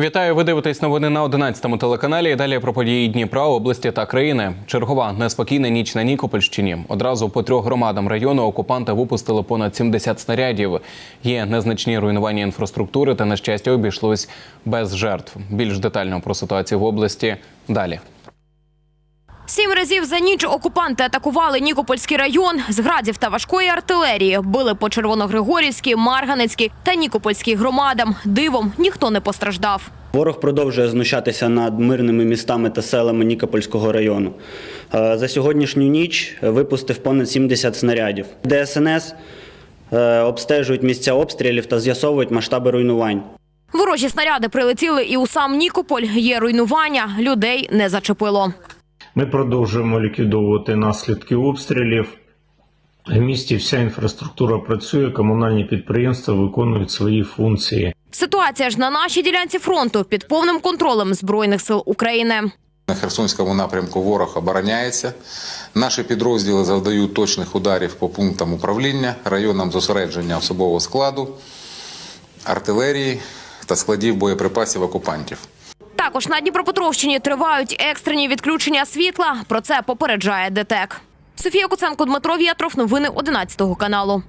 Вітаю, ви дивитесь новини на 11-му телеканалі. І Далі про події Дніпра, області та країни. Чергова неспокійна ніч на Нікопольщині. Одразу по трьох громадам району окупанти випустили понад 70 снарядів. Є незначні руйнування інфраструктури та на щастя обійшлось без жертв. Більш детально про ситуацію в області далі. Сім разів за ніч окупанти атакували Нікопольський район з градів та важкої артилерії. Били по Червоногригорівській, Марганецькій та Нікопольській громадам. Дивом ніхто не постраждав. Ворог продовжує знущатися над мирними містами та селами Нікопольського району. Е, За сьогоднішню ніч випустив понад 70 снарядів. ДСНС е, обстежують місця обстрілів та з'ясовують масштаби руйнувань. Ворожі снаряди прилетіли і у сам Нікополь. Є руйнування, людей не зачепило. Ми продовжуємо ліквідовувати наслідки обстрілів. В місті вся інфраструктура працює, комунальні підприємства виконують свої функції. Ситуація ж на нашій ділянці фронту під повним контролем збройних сил України. На Херсонському напрямку ворог обороняється. Наші підрозділи завдають точних ударів по пунктам управління, районам зосередження особового складу, артилерії та складів боєприпасів окупантів. Також на Дніпропетровщині тривають екстрені відключення світла. Про це попереджає ДТЕК. Софія Куценко, Дмитро В'ятров. Новини 11 каналу.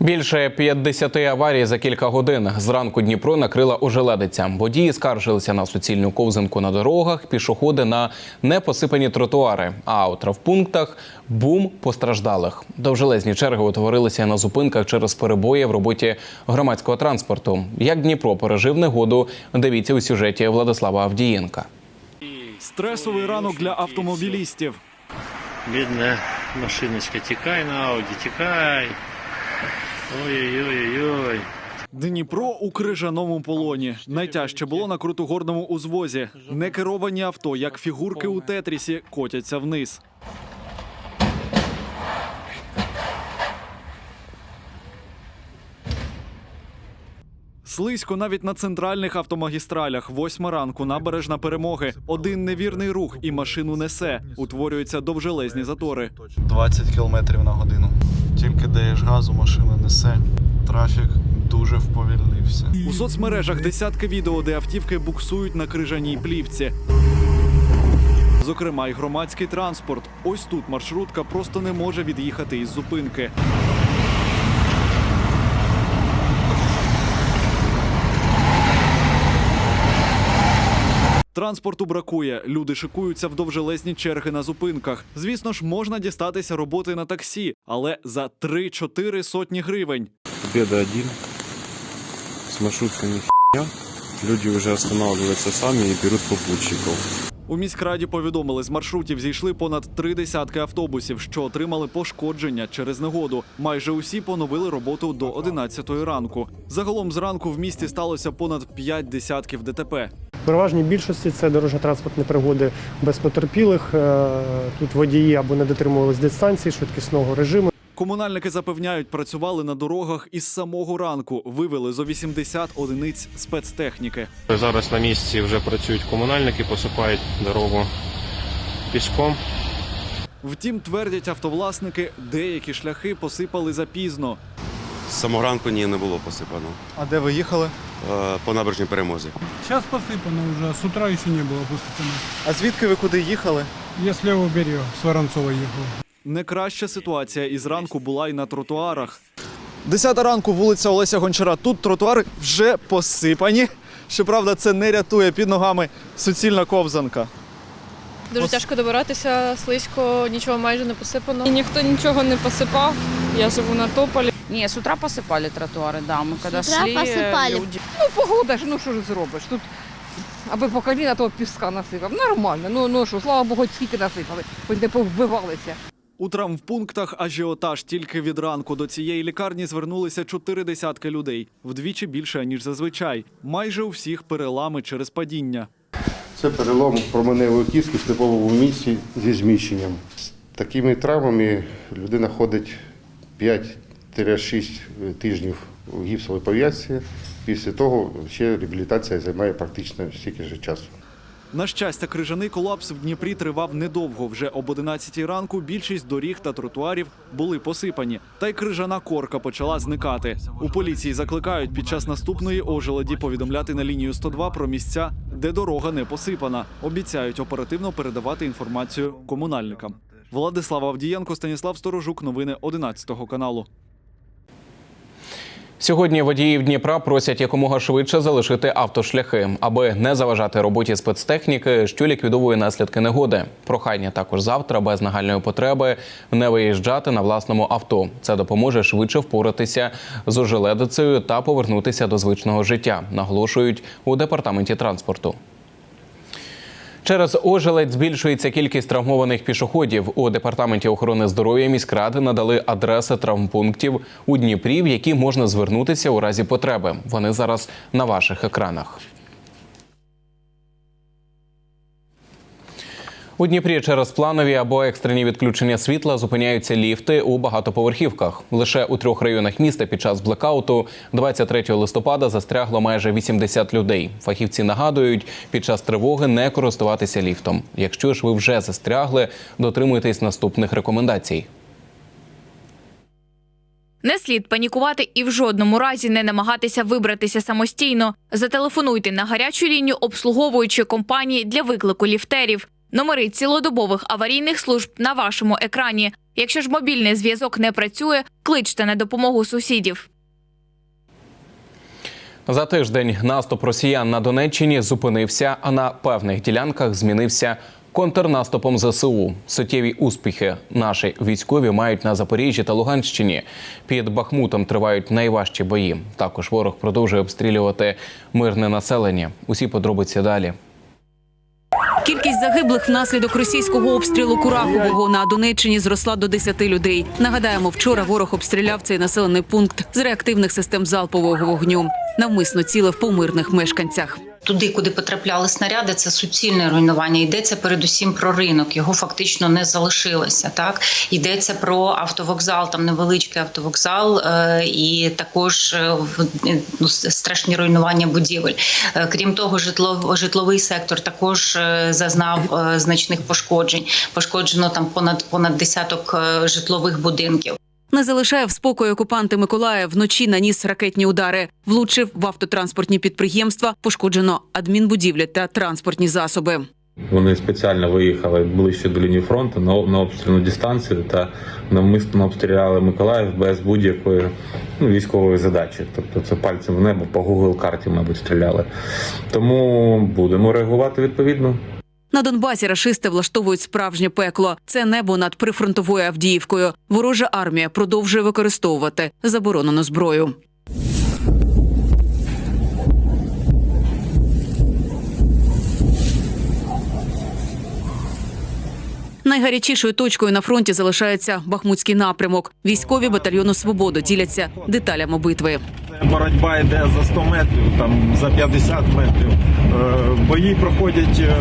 Більше 50 аварій за кілька годин. Зранку Дніпро накрила ожеледиця. Водії скаржилися на суцільну ковзанку на дорогах, пішоходи на непосипані тротуари. А у травпунктах бум постраждалих. Довжелезні черги утворилися на зупинках через перебої в роботі громадського транспорту. Як Дніпро пережив негоду, дивіться у сюжеті Владислава Авдієнка. Стресовий ранок для автомобілістів. Бідна машиночка, тікай на ауді, тікай. Ой-ой-ой-ой. Дніпро у крижаному полоні. Найтяжче було на крутогорному узвозі. Некеровані авто, як фігурки у тетрісі, котяться вниз. Слизько навіть на центральних автомагістралях. Восьма ранку набережна перемоги. Один невірний рух і машину несе. Утворюються довжелезні затори. 20 км на годину. Тільки даєш газу, машина несе. Трафік дуже вповільнився. У соцмережах десятки відео, де автівки буксують на крижаній плівці. Зокрема, й громадський транспорт. Ось тут маршрутка просто не може від'їхати із зупинки. Транспорту бракує. Люди шикуються в довжелезні черги на зупинках. Звісно ж, можна дістатися роботи на таксі, але за 3-4 сотні гривень. Победа один. С маршрутками херня. Люди уже останавливаются сами и берут попутчиков. У міськраді повідомили, з маршрутів зійшли понад три десятки автобусів, що отримали пошкодження через негоду. Майже усі поновили роботу до 11 ранку. Загалом зранку в місті сталося понад п'ять десятків ДТП. Переважній більшості це дорожньо-транспортні пригоди без потерпілих. Е, Тут водії або не дотримувались дистанції, швидкісного режиму. Комунальники запевняють, працювали на дорогах із самого ранку. Вивели зо 80 одиниць спецтехніки. Зараз на місці вже працюють комунальники, посипають дорогу піском. Втім, твердять автовласники, деякі шляхи посипали запізно. З самого ранку ні, не було посипано. А де ви їхали? Е, По набережній перемозі. Сейчас посыпано уже, с утра еще не было посыпано. А звідки ви куди їхали? Я с левого берега, с Воронцова ехал. Не краща ситуація із ранку була й на тротуарах. Десята ранку, вулиця Олеся Гончара. Тут тротуари вже посипані. Щоправда, це не рятує під ногами суцільна ковзанка. Дуже тяжко добиратися, слизько, нічого майже не посипано. І ніхто нічого не посипав. Я живу на тополі. Не, с утра посыпали тротуары, да. Мы когда утра шли, посыпали. люди... Ну, погода ж, ну що ж зробиш? Тут аби по коліна того піска насипав. Нормально. Ну, ну що, слава Богу, скільки насипали, хоч не повбивалися. У травмпунктах ажіотаж тільки від ранку до цієї лікарні звернулися чотири десятки людей, вдвічі більше ніж зазвичай. Майже у всіх перелами через падіння. Це перелом променевої кістки в степовому місці зі зміщенням. З такими травмами людина ходить 5-6 тижнів у гіпсовій пов'язці. Після того ще реабілітація займає практично стільки ж часу. На щастя, крижаний колапс в Дніпрі тривав недовго. Вже об 11 ранку більшість доріг та тротуарів були посипані, та й крижана корка почала зникати. У поліції закликають під час наступної ожеледі повідомляти на лінію 102 про місця, де дорога не посипана. Обіцяють оперативно передавати інформацію комунальникам. Владислав Авдієнко, Станіслав Сторожук. Новини 11 каналу. Сьогодні водіїв Дніпра просять якомога швидше залишити автошляхи, аби не заважати роботі спецтехніки, що ліквідовує наслідки негоди. Прохання також завтра без нагальної потреби не виїжджати на власному авто. Це допоможе швидше впоратися з ожеледицею та повернутися до звичного життя. Наголошують у департаменті транспорту. Через ожеледь збільшується кількість травмованих пішоходів. У департаменті охорони здоров'я міськради надали адреси травмпунктів у Дніпрі, в які можна звернутися у разі потреби. Вони зараз на ваших екранах. У Дніпрі через планові або екстрені відключення світла зупиняються ліфти у багатоповерхівках. Лише у трьох районах міста під час блекауту 23 листопада застрягло майже 80 людей. Фахівці нагадують, під час тривоги не користуватися ліфтом. Якщо ж ви вже застрягли, дотримуйтесь наступних рекомендацій. Не слід панікувати і в жодному разі не намагатися вибратися самостійно. Зателефонуйте на гарячу лінію обслуговуючої компанії для виклику ліфтерів. Номери цілодобових аварійних служб на вашому екрані. Якщо ж мобільний зв'язок не працює, кличте на допомогу сусідів. За тиждень наступ росіян на Донеччині зупинився, а на певних ділянках змінився контрнаступом ЗСУ. Суттєві успіхи наші військові мають на Запоріжжі та Луганщині. Під Бахмутом тривають найважчі бої. Також ворог продовжує обстрілювати мирне населення. Усі подробиці далі. Кількість загиблих внаслідок російського обстрілу Курахового на Донеччині зросла до 10 людей. Нагадаємо, вчора ворог обстріляв цей населений пункт з реактивних систем залпового вогню. Навмисно цілив по мирних мешканцях. Туди, куди потрапляли снаряди, це суцільне руйнування. Йдеться передусім про ринок. Його фактично не залишилося. Так йдеться про автовокзал, там невеличкий автовокзал, е, і також е, е, ну, страшні руйнування будівель. Крім того, житло, житловий сектор також зазнав значних пошкоджень. Пошкоджено там понад понад десяток житлових будинків. Не залишає в спокої окупанти Миколаїв. Вночі наніс ракетні удари, влучив в автотранспортні підприємства, пошкоджено адмінбудівлі та транспортні засоби. Вони спеціально виїхали ближче до лінії фронту на обстрільну дистанцію та навмисно обстріляли Миколаїв без будь-якої ну, військової задачі. Тобто це пальцем в небо по Google карті, мабуть, стріляли. Тому будемо реагувати відповідно. На Донбасі рашисти влаштовують справжнє пекло. Це небо над прифронтовою Авдіївкою. Ворожа армія продовжує використовувати заборонену зброю. Найгарячішою точкою на фронті залишається Бахмутський напрямок. Військові батальйону Свободу діляться деталями битви. Боротьба йде за 100 метрів, там за 50 метрів. Е, Бої проходять е,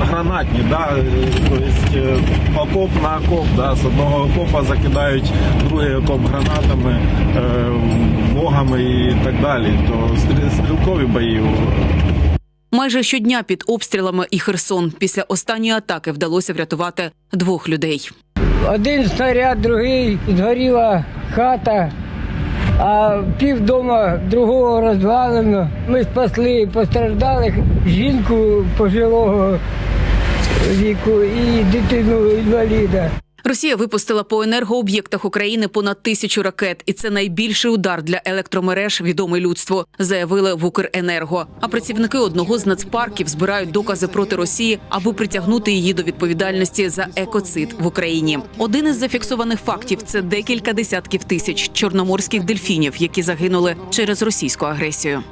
гранатні, да? тобто окоп на окоп. Да? З одного окопа закидають другий окоп гранатами, вогами і так далі. То стрі- стрілкові бої. Майже щодня під обстрілами і Херсон. Після останньої атаки вдалося врятувати двох людей. Один снаряд, другий, згоріла хата, а пів дома другого розвалено. Ми спасли постраждалих жінку пожилого віку і дитину інваліда. Росія випустила по енергооб'єктах України понад тисячу ракет, і це найбільший удар для електромереж, відомий людству, заявили в Укренерго. А працівники одного з нацпарків збирають докази проти Росії, аби притягнути її до відповідальності за екоцид в Україні. Один із зафіксованих фактів це декілька десятків тисяч чорноморських дельфінів, які загинули через російську агресію.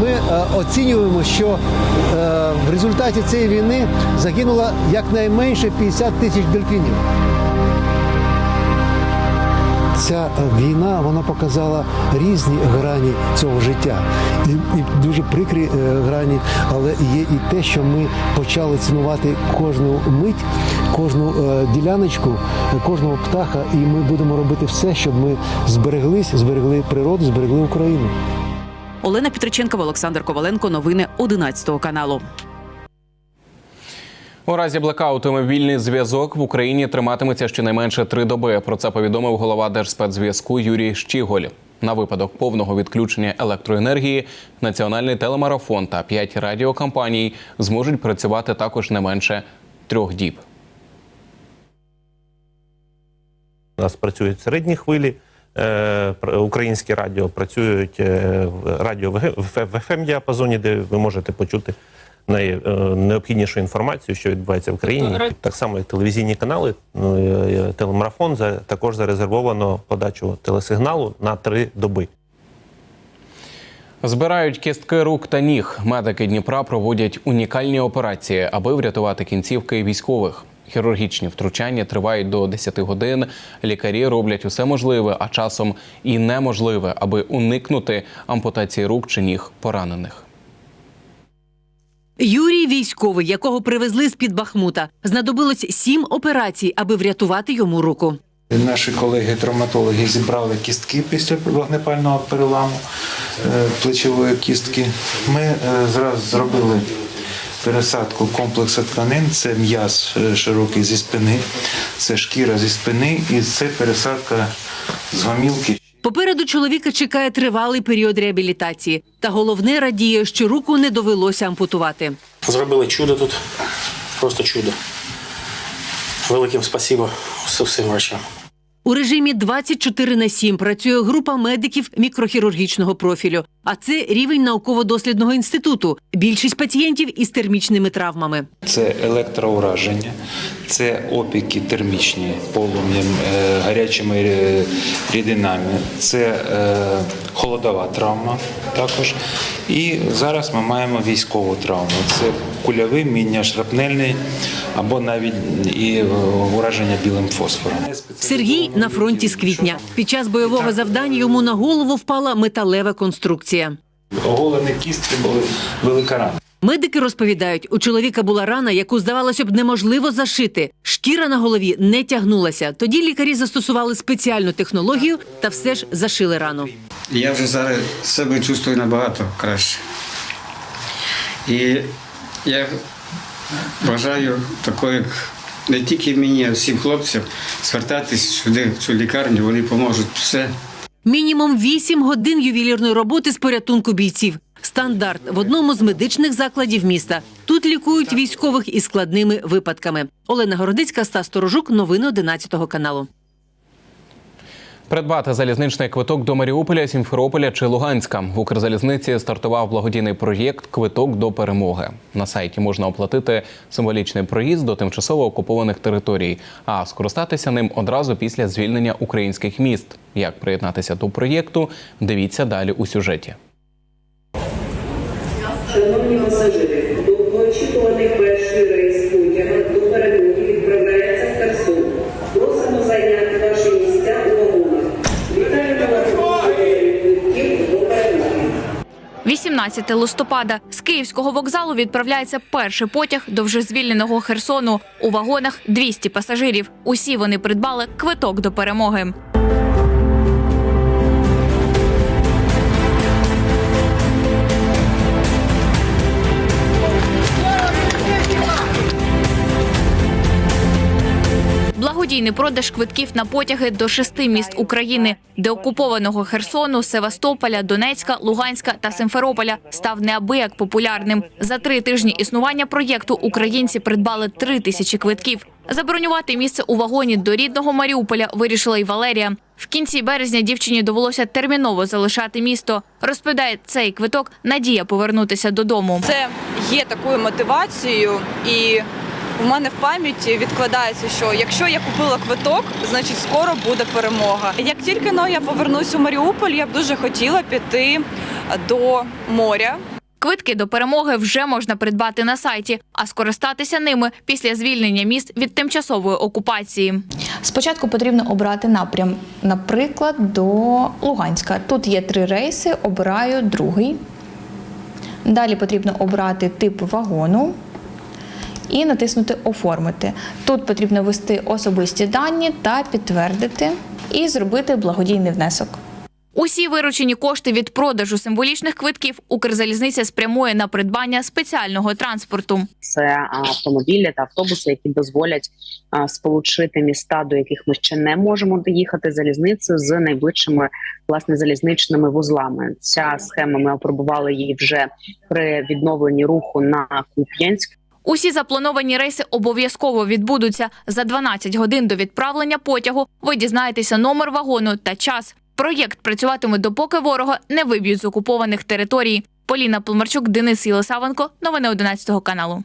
Ми е, оцінюємо, що е, в результаті цієї війни загинуло якнайменше 50 тисяч дельфінів. Ця війна вона показала різні грані цього життя, і, і дуже прикрі е, грані, але є і те, що ми почали цінувати кожну мить, кожну е, діляночку, кожного птаха, і ми будемо робити все, щоб ми збереглись, зберегли природу, зберегли Україну. Олена Петриченкова, Олександр Коваленко. Новини 11 каналу. У разі блекауту мобільний зв'язок в Україні триматиметься щонайменше три доби. Про це повідомив голова Держспецзв'язку Юрій Щіголь. На випадок повного відключення електроенергії національний телемарафон та п'ять радіокомпаній зможуть працювати також не менше трьох діб. У нас працюють середні хвилі. е, Українські радіо працюють е, в радіо в fm діапазоні, де ви можете почути най- е, інформацію, що відбувається в країні. Так само і телевізійні канали. Ну, телемарафон за також зарезервовано подачу телесигналу на три доби. Збирають кістки рук та ніг. Медики Дніпра проводять унікальні операції, аби врятувати кінцівки військових. Хірургічні втручання тривають до 10 годин. Лікарі роблять усе можливе, а часом і неможливе, аби уникнути ампутації рук чи ніг поранених. Юрій військовий, якого привезли з під Бахмута. Знадобилось сім операцій, аби врятувати йому руку. Наші колеги-травматологи зібрали кістки після вогнепального переламу е, плечової кістки. Ми е, зразу зробили пересадку комплексу тканин. Це м'яз е, широкий зі спини, це шкіра зі спини і це пересадка з гомілки. Попереду чоловіка чекає тривалий період реабілітації. Та головне радіє, що руку не довелося ампутувати. Зробили чудо тут. Просто чудо. Великим спасибо всім врачам. У режимі 24 на 7 працює група медиків мікрохірургічного профілю. А це рівень науково-дослідного інституту. Більшість пацієнтів із термічними травмами. Це електроураження, це опіки термічні полум'ям, е, гарячими рідинами, це е, холодова травма також. І зараз ми маємо військову травму. Це кульовий, міння-шрапнельний або навіть і ураження білим фосфором. Сергій на фронті з квітня. Під час бойового завдання йому на голову впала металева конструкція. Оголені кістки були велика рана. Медики розповідають, у чоловіка була рана, яку здавалося б неможливо зашити. Шкіра на голові не тягнулася. Тоді лікарі застосували спеціальну технологію та все ж зашили рану. Я вже зараз себе чувствую набагато краще. І я бажаю такої, як не тільки мені, а всім хлопцям звертатись сюди, в цю лікарню, вони поможуть все. Мінімум 8 годин ювелірної роботи з порятунку бійців. Стандарт в одному з медичних закладів міста. Тут лікують військових із складними випадками. Олена Городицька, Стас Сторожук, новини 11 каналу. Придбати залізничний квиток до Маріуполя, Сімферополя чи Луганська в Укрзалізниці стартував благодійний проєкт Квиток до перемоги. На сайті можна оплатити символічний проїзд до тимчасово окупованих територій, а скористатися ним одразу після звільнення українських міст. Як приєднатися до проєкту? Дивіться далі у сюжеті. Шановні пасажири, довгоочікуваний перший рейс потяга до перемоги відправляється в Херсон. Просимо зайняти ваші місця у вагонах. Вітаємо на квитків до перемоги. 18 листопада з київського вокзалу відправляється перший потяг до вже звільненого Херсону. У вагонах 200 пасажирів. Усі вони придбали квиток до перемоги. Благодійний продаж квитків на потяги до шести міст України, деокупованого Херсону, Севастополя, Донецька, Луганська та Симферополя став неабияк популярним. За три тижні існування проєкту українці придбали три тисячі квитків. Забронювати місце у вагоні до рідного Маріуполя вирішила й Валерія. В кінці березня дівчині довелося терміново залишати місто. Розповідає, цей квиток надія повернутися додому. Це є такою мотивацією, і в мене в пам'яті відкладається, що якщо я купила квиток, значить скоро буде перемога. Як тільки но я повернусь у Маріуполь, я б дуже хотіла піти до моря. Квитки до перемоги вже можна придбати на сайті, а скористатися ними після звільнення міст від тимчасової окупації. Спочатку потрібно обрати напрям, наприклад, до Луганська. Тут є три рейси, обираю другий. Далі потрібно обрати тип вагону і натиснути Оформити. Тут потрібно ввести особисті дані та підтвердити і зробити благодійний внесок. Усі виручені кошти від продажу символічних квитків Укрзалізниця спрямує на придбання спеціального транспорту. це автомобілі та автобуси, які дозволять сполучити міста, до яких ми ще не можемо доїхати залізницею з найближчими власне залізничними вузлами. Ця схема ми опробували її вже при відновленні руху на Куп'янськ. Усі заплановані рейси обов'язково відбудуться за 12 годин до відправлення потягу. Ви дізнаєтеся номер вагону та час. Проєкт працюватиме допоки ворога не виб'ють з окупованих територій. Поліна Пломарчук, Денис Єлисавенко. Новини 11 каналу.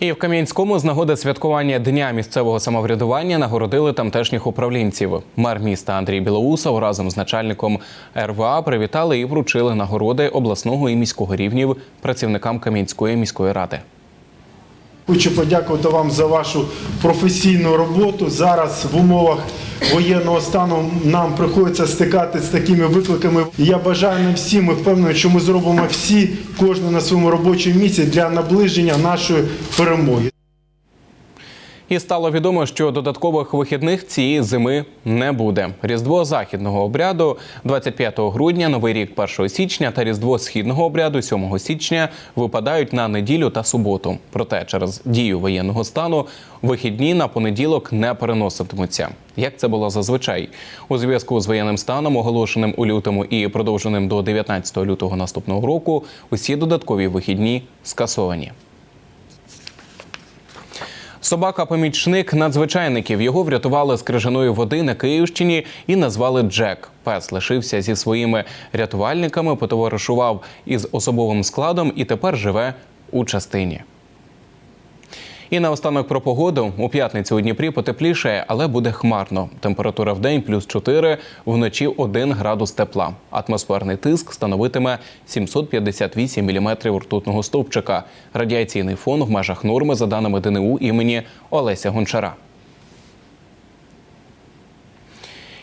І в Кам'янському з нагоди святкування дня місцевого самоврядування нагородили тамтешніх управлінців. Мер міста Андрій Білоусов разом з начальником РВА привітали і вручили нагороди обласного і міського рівнів працівникам Кам'янської міської ради. Хочу подякувати вам за вашу професійну роботу. Зараз в умовах воєнного стану нам приходиться стикатися з такими викликами. Я бажаю нам всім, ми впевнені, що ми зробимо всі, кожен на своєму робочому місці для наближення нашої перемоги. І стало відомо, що додаткових вихідних цієї зими не буде. Різдво західного обряду 25 грудня, Новий рік 1 січня та Різдво східного обряду 7 січня випадають на неділю та суботу. Проте через дію воєнного стану вихідні на понеділок не переноситимуться. Як це було зазвичай у зв'язку з воєнним станом, оголошеним у лютому і продовженим до 19 лютого наступного року, усі додаткові вихідні скасовані. Собака-помічник надзвичайників його врятували з крижаної води на Київщині і назвали Джек. Пес лишився зі своїми рятувальниками, потоваришував із особовим складом і тепер живе у частині. І наостанок про погоду. У п'ятницю у Дніпрі потеплішає, але буде хмарно. Температура в день плюс 4, вночі 1 градус тепла. Атмосферний тиск становитиме 758 міліметрів ртутного стовпчика. Радіаційний фон в межах норми за даними ДНУ імені Олеся Гончара.